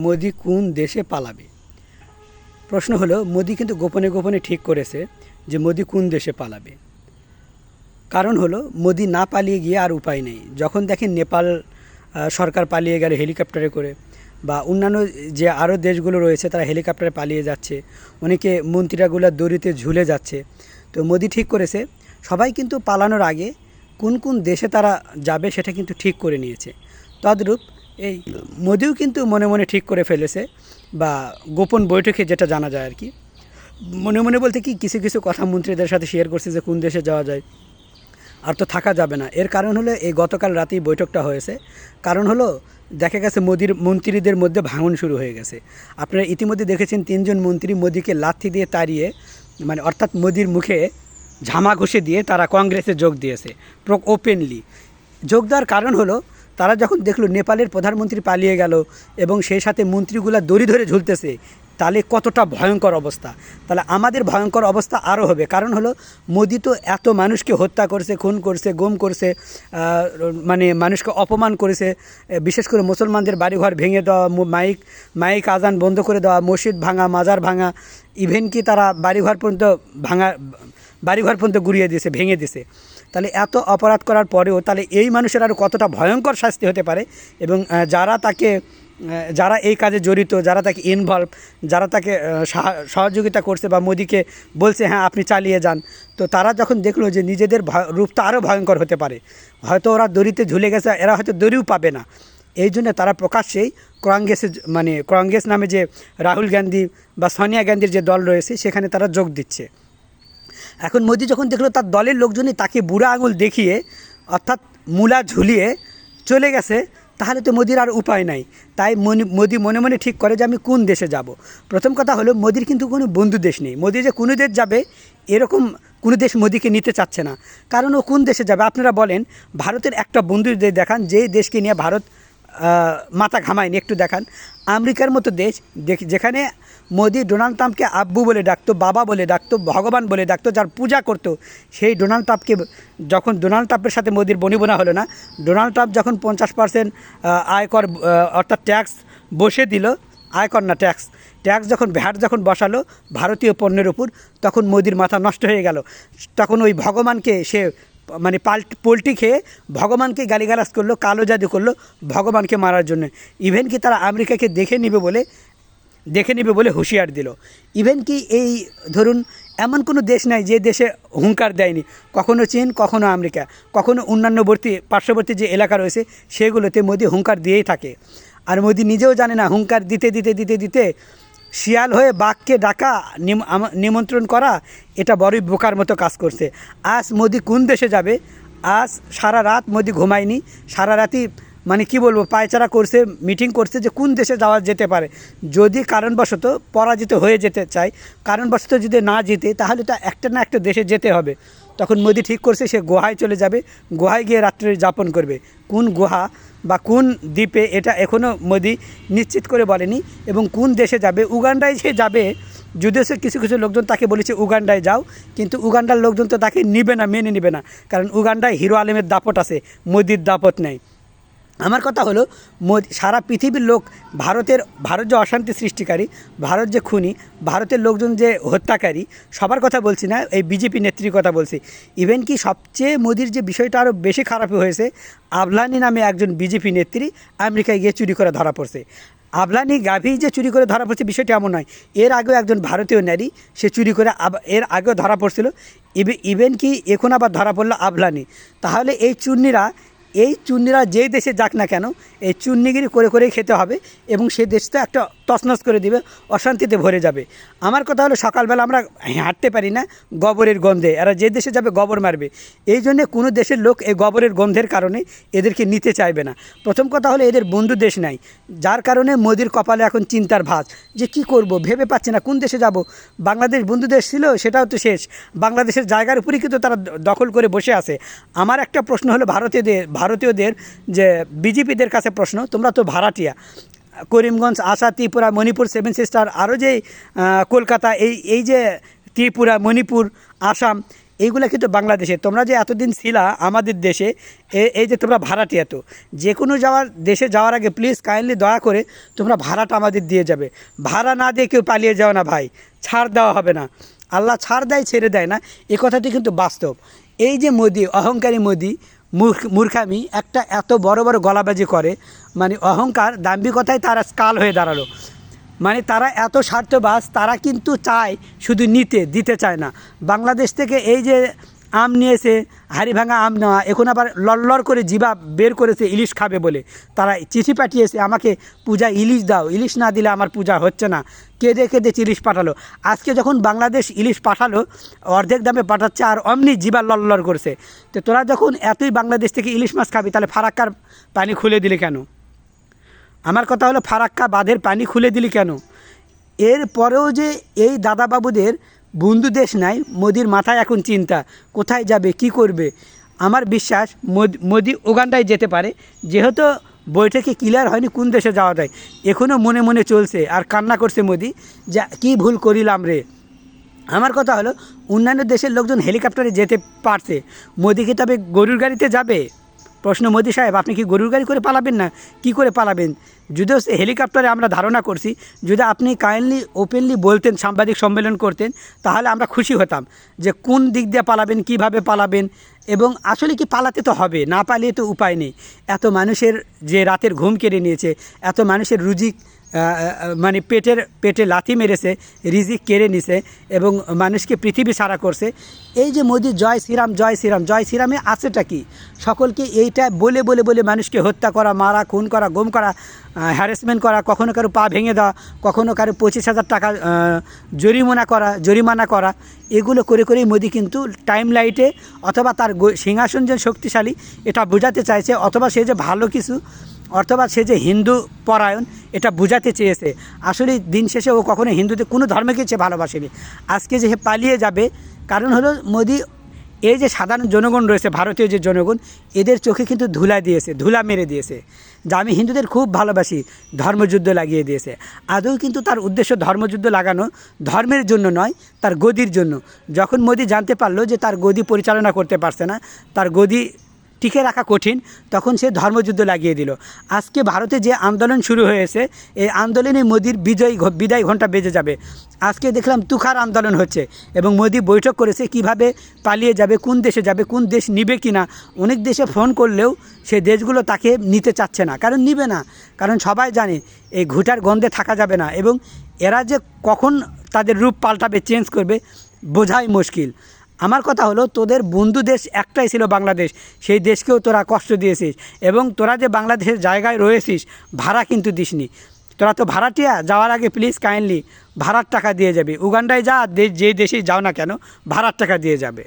মোদি কোন দেশে পালাবে? প্রশ্ন হলো, মোদি কিন্তু গোপনে গোপনে ঠিক করেছে যে মোদি কোন দেশে পালাবে। কারণ হলো, মোদি না পালিয়ে গিয়ে আর উপায় নেই। যখন দেখেন নেপাল সরকার পালিয়ে গেল হেলিকপ্টারে করে, বা অন্যান্য যে আরও দেশগুলো রয়েছে, তারা হেলিকপ্টারে পালিয়ে যাচ্ছে, অনেকে মন্ত্রীরাগুলো দড়িতে ঝুলে যাচ্ছে, তো মোদি ঠিক করেছে। সবাই কিন্তু পালানোর আগে কোন কোন দেশে তারা যাবে সেটা কিন্তু ঠিক করে নিয়েছে। তদ্রূপ এই মোদিও কিন্তু মনে মনে ঠিক করে ফেলেছে বা গোপন বৈঠকে যেটা জানা যায় আর কি। মনে মনে বলতে কি, কিছু কিছু কথা মন্ত্রীদের সাথে শেয়ার করছে যে কোন দেশে যাওয়া যায়। আর তো থাকা যাবে না। এর কারণ হলো এই গতকাল রাতেই বৈঠকটা হয়েছে। কারণ হলো দেখা গেছে মোদির, মন্ত্রীদের মধ্যে ভাঙন শুরু হয়ে গেছে। আপনারা ইতিমধ্যে দেখেছেন তিনজন মন্ত্রী মোদিকে লাথি দিয়ে তাড়িয়ে মানে অর্থাৎ মোদির মুখে ঝামা ঘষে দিয়ে তারা কংগ্রেসে যোগ দিয়েছে প্রো ওপেনলি যোগ দেওয়ার কারণ হলো তারা যখন দেখল নেপালের প্রধানমন্ত্রী পালিয়ে গেল এবং সেই সাথে মন্ত্রীগুলা দড়ি ধরে ঝুলতেছে, তাহলে কতটা ভয়ঙ্কর অবস্থা। তাহলে আমাদের ভয়ঙ্কর অবস্থা আরও হবে। কারণ হলো, মোদি তো এত মানুষকে হত্যা করছে, খুন করছে, গুম করছে মানে মানুষকে অপমান করেছে বিশেষ করে মুসলমানদের বাড়িঘর ভেঙে দেওয়া মাইক মাইক আজান বন্ধ করে দেওয়া, মসজিদ ভাঙা, মাজার ভাঙা ইভেন কি তারা বাড়িঘর পর্যন্ত ভাঙা, বাড়িঘর পর্যন্ত গুড়িয়ে দিয়েছে, ভেঙে দিয়েছে। তাহলে এত অপরাধ করার পরেও তাহলে এই মানুষের আরও কতটা ভয়ঙ্কর শাস্তি হতে পারে? এবং যারা তাকে যারা এই কাজে জড়িত, যারা তাকে ইনভলভ যারা তাকে সাহা- সহযোগিতা করছে বা মোদিকে বলছে হ্যাঁ আপনি চালিয়ে যান। তো তারা যখন দেখল যে নিজেদের রূপটা আরও ভয়ঙ্কর হতে পারে, হয়তো ওরা দড়িতে ঝুলে গেছে, এরা হয়তো দড়িও পাবে না। এই জন্য তারা প্রকাশ্যেই কংগ্রেসে মানে কংগ্রেস নামে যে রাহুল গান্ধী বা সোনিয়া গান্ধীর যে দল রয়েছে, সেখানে তারা যোগ দিচ্ছে। এখন মোদি যখন দেখল তার দলের লোকজনই তাকে বুড়া আঙুল দেখিয়ে, অর্থাৎ মূলা ঝুলিয়ে চলে গেছে, তাহলে তো মোদির আর উপায় নাই। তাই মোদি মনে মনে ঠিক করে যে আমি কোন দেশে যাব। প্রথম কথা হলো, মোদির কিন্তু কোনো বন্ধু দেশ নেই। মোদি যে কোনো দেশ যাবে, এরকম কোনো দেশ মোদিকে নিতে চাচ্ছে না। কারণ ও কোন দেশে যাবে? আপনারা বলেন, ভারতের একটা বন্ধু দেখান যেই দেশকে নিয়ে ভারত মাথা ঘামায়নি, একটু দেখান। আমেরিকার মতো দেশ যেখানে মোদি ডোনাল্ড ট্রাম্পকে আব্বু বলে ডাকতো, বাবা বলে ডাকতো, ভগবান বলে ডাকতো, যার পূজা করতো, সেই ডোনাল্ড ট্রাম্পকে যখন ডোনাল্ড ট্রাম্পের সাথে মোদির বনিবোনা হলো না, ডোনাল্ড ট্রাম্প যখন পঞ্চাশ পার্সেন্ট আয়কর অর্থাৎ ট্যাক্স বসে দিল, আয়কর না ট্যাক্স ট্যাক্স যখন, ভ্যাট যখন বসালো ভারতীয় পণ্যের উপর, তখন মোদির মাথা নষ্ট হয়ে গেল। তখন ওই ভগবানকে সে মানে পাল্ট পোলট্রি খেয়ে ভগবানকে গালিগালাজ করল, কালো জাদু করল ভগবানকে মারার জন্য। ইভেন কি তারা আমেরিকাকে দেখে নেবে বলে দেখে নেবে বলে হুঁশিয়ার দিল। ইভেন কি এই ধরুন এমন কোনো দেশ নাই যে দেশে হুঙ্কার দেয়নি। কখনো চীন, কখনো আমেরিকা, কখনো অন্যান্যবর্তী পার্শ্ববর্তী যে এলাকা রয়েছে, সেগুলোতে মোদি হুঙ্কার দিয়েই থাকে। আর মোদি নিজেও জানে না, হুঙ্কার দিতে দিতে দিতে দিতে শিয়াল হয়ে বাঘকে ডাকা নিমন্ত্রণ করা, এটা বড়ই বোকার মতো কাজ করছে। আজ মোদি কোন দেশে যাবে? আজ সারা রাত মোদি ঘুমায়নি। সারা রাতই মানে কি বলব, পায়চারা করছে মিটিং করছে যে কোন দেশে যাওয়া যেতে পারে। যদি কারণবশত পরাজিত হয়ে যেতে চায়, কারণবশত যদি না জিতে, তাহলে তো একটা না একটা দেশে যেতে হবে। তখন মোদি ঠিক করছে, সে গুহায় চলে যাবে। গুহায় গিয়ে রাত্রে যাপন করবে। কোন গুহা বা কোন দ্বীপে এটা এখনও মোদি নিশ্চিত করে বলেনি এবং কোন দেশে যাবে, উগান্ডায় সে যাবে, যদিও সে কিছু কিছু লোকজন তাকে বলেছে, উগান্ডায় যাও। কিন্তু উগান্ডার লোকজন তো তাকে নিবে না, মেনে নিবে না। কারণ উগান্ডায় হিরো আলমের দাপট আছে, মোদির দাপট নেই। আমার কথা হলো সারা পৃথিবীর লোক ভারতের, ভারত যে অশান্তি সৃষ্টিকারী, ভারত যে খুনি, ভারতের লোকজন যে হত্যাকারী, সবার কথা বলছি না, এই বিজেপি নেত্রীর কথা বলছি। ইভেন কি সবচেয়ে মোদির যে বিষয়টা আরও বেশি খারাপ হয়েছে, আবলানি নামে একজন বিজেপি নেত্রী আমেরিকায় গিয়ে চুরি করে ধরা পড়ছে। আবলানি গাভী যে চুরি করে ধরা পড়ছে বিষয়টি এমন নয়, এর আগেও একজন ভারতীয় নারী সে চুরি করে এর আগেও ধরা পড়ছিল। ইভে- ইভেন কি এখন আবার ধরা পড়ল আবলানি। তাহলে এই চুন্নিরা এই চুন্নিরা যেই দেশে যাক না কেন, এই চুন্নিগিরি করে করেই খেতে হবে এবং সেই দেশটা একটা তছনছ করে দিবে, অশান্তিতে ভরে যাবে। আমার কথা হলো সকালবেলা আমরা হাঁটতে পারি না গোবরের গন্ধে, এরা যে দেশে যাবে গোবর মারবে। এই জন্যে কোনো দেশের লোক এই গোবরের গন্ধের কারণে এদেরকে নিতে চাইবে না। প্রথম কথা হলো এদের বন্ধু দেশ নাই, যার কারণে মোদির কপালে এখন চিন্তার ভাঁজ। যে কি করব, ভেবে পাচ্ছে না কোন দেশে যাব। বাংলাদেশ বন্ধু দেশ ছিল, সেটাও তো শেষ। বাংলাদেশের জায়গার উপরেই কিন্তু তারা দখল করে বসে আছে। আমার একটা প্রশ্ন হলো ভারতীয়দের ভারতীয়দের যে বিজেপিদের কাছে প্রশ্ন, তোমরা তো ভাড়াটিয়া। করিমগঞ্জ আশা ত্রিপুরা, মণিপুর সেভেন সিস্টার আরও যে কলকাতা, এই এই যে ত্রিপুরা, মণিপুর, আসাম, এইগুলো কিন্তু বাংলাদেশে। তোমরা যে এতদিন ছিলা আমাদের দেশে এই যে তোমরা ভাড়াটি এত যে কোনো যাওয়ার, দেশে যাওয়ার আগে প্লিজ কাইন্ডলি দয়া করে তোমরা ভাড়াটা আমাদের দিয়ে যাবে। ভাড়া না দিয়ে কেউ পালিয়ে যাও না ভাই, ছাড় দেওয়া হবে না। আল্লাহ ছাড় দেয়, ছেড়ে দেয় না, এ কথাটি কিন্তু বাস্তব। এই যে মোদি, অহংকারী মোদি মূর্খামি, একটা এত বড় বড় গলাবাজি করে মানে অহংকার, দাম্ভিকতায় তারা কাল হয়ে দাঁড়াল। মানে তারা এত স্বার্থবাস তারা কিন্তু চায় শুধু নিতে, দিতে চায় না। বাংলাদেশ থেকে এই যে আম নিয়েছে, হাড়ি ভাঙা আম নেওয়া, এখন আবার লড়লড় করে জিবা বের করেছে, ইলিশ খাবে বলে। তারা চিঠি পাঠিয়েছে, আমাকে পূজা ইলিশ দাও, ইলিশ না দিলে আমার পূজা হচ্ছে না। কেঁদে কেঁদে ইলিশ পাঠালো। আজকে যখন বাংলাদেশ ইলিশ পাঠালো, অর্ধেক দামে পাঠাচ্ছে আর অমনি জিবা লড়লড় করছে। তো তোরা যখন এতই বাংলাদেশ থেকে ইলিশ মাছ খাবি, তাহলে ফারাক্কার পানি খুলে দিলে কেন? আমার কথা হলো ফারাক্কা বাঁধের পানি খুলে দিলি কেন? এর পরেও যে এই দাদাবাবুদের বন্ধু দেশ নাই, মোদির মাথায় এখন চিন্তা, কোথায় যাবে, কি করবে? আমার বিশ্বাস মোদ- উগান্ডায় যেতে পারে। যেহেতু বৈঠকে ক্লিয়ার হয়নি কোন দেশে যাওয়া যায়। এখনও মনে মনে চলছে আর কান্না করছে মোদি, যা কী ভুল করিলাম রে। আমার কথা হলো, অন্যান্য দেশের লোকজন হেলিকপ্টারে যেতে পারছে। মোদি কি তবে গরুর গাড়িতে যাবে? প্রশ্ন, মোদী সাহেব, আপনি কি গরুর গাড়ি করে পালাবেন না? কি করে পালাবেন? যদিও হেলিকপ্টারে আমরা ধারণা করছি, যদি আপনি কাইন্ডলি, ওপেনলি বলতেন, সাংবাদিক সম্মেলন করতেন, তাহলে আমরা খুশি হতাম যে কোন দিক দিয়ে পালাবেন, কীভাবে পালাবেন এবং আসলে কি পালাতে তো হবে, না পালিয়ে তো উপায় নেই। এত মানুষের যে রাতের ঘুম কেড়ে নিয়েছে, এত মানুষের রুজি মানে পেটের, পেটে লাথি মেরেছে, রিজিক কেড়ে নিছে এবং মানুষকে পৃথিবী সারা করছে। এই যে মোদি, জয় শ্রীরাম জয় শ্রীরাম, জয় শ্রীরামে আছেটা কি? সকলকে এইটা বলে বলে বলে মানুষকে হত্যা করা, মারা, খুন করা, গুম করা হ্যারাসমেন্ট করা, কখনো কারও পা ভেঙে দেওয়া, কখনো কারও পঁচিশ হাজার টাকা জরিমানা করা জরিমানা করা, এগুলো করে, করেই মোদি কিন্তু টাইম লাইটে অথবা তার সিংহাসন যে শক্তিশালী, এটা বোঝাতে চাইছে, অথবা সে যে ভালো কিছু অথবা সে যে হিন্দু পরায়ণ, এটা বোঝাতে চেয়েছে। আসলে দিন শেষে ও কখনো হিন্দুদের কোনো ধর্মকে সে ভালোবাসেনি। আজকে যে পালিয়ে যাবে, কারণ হলো মোদি, এই যে সাধারণ জনগণ রয়েছে, ভারতীয় যে জনগণ, এদের চোখে কিন্তু ধুলা দিয়েছে, ধুলা মেরে দিয়েছে। যা আমি হিন্দুদের খুব ভালোবাসি, ধর্মযুদ্ধ লাগিয়ে দিয়েছে। আদৌ কিন্তু তার উদ্দেশ্য ধর্মযুদ্ধ লাগানো ধর্মের জন্য নয়, তার গদির জন্য। যখন মোদি জানতে পারল যে তার গদি পরিচালনা করতে পারছে না, তার গদি টিকে রাখা কঠিন, তখন সে ধর্মযুদ্ধ লাগিয়ে দিল। আজকে ভারতে যে আন্দোলন শুরু হয়েছে, এই আন্দোলনে মোদির বিজয় বিদায় ঘণ্টা বেজে যাবে। আজকে দেখলাম তুখার আন্দোলন হচ্ছে এবং মোদি বৈঠক করেছে কীভাবে পালিয়ে যাবে, কোন দেশে যাবে, কোন দেশ নিবে কি না অনেক দেশে ফোন করলেও সে দেশগুলো তাকে নিতে চাচ্ছে না, কারণ নিবে না। কারণ সবাই জানে, এই ঘুটার গন্ধে থাকা যাবে না এবং এরা যে কখন তাদের রূপ পাল্টাবে চেঞ্জ করবে, বোঝাই মুশকিল। আমার কথা হলো, তোদের বন্ধু দেশ একটাই ছিল বাংলাদেশ। সেই দেশকেও তোরা কষ্ট দিয়েছিস এবং তোরা যে বাংলাদেশের জায়গায় রয়েছিস, ভাড়া কিন্তু দিসনি। তোরা তো ভাড়াটিয়া, যাওয়ার আগে প্লিজ কাইন্ডলি ভাড়ার টাকা দিয়ে যাবে। উগান্ডায় যা যে দেশেই যাও না কেন, ভাড়ার টাকা দিয়ে যাবে।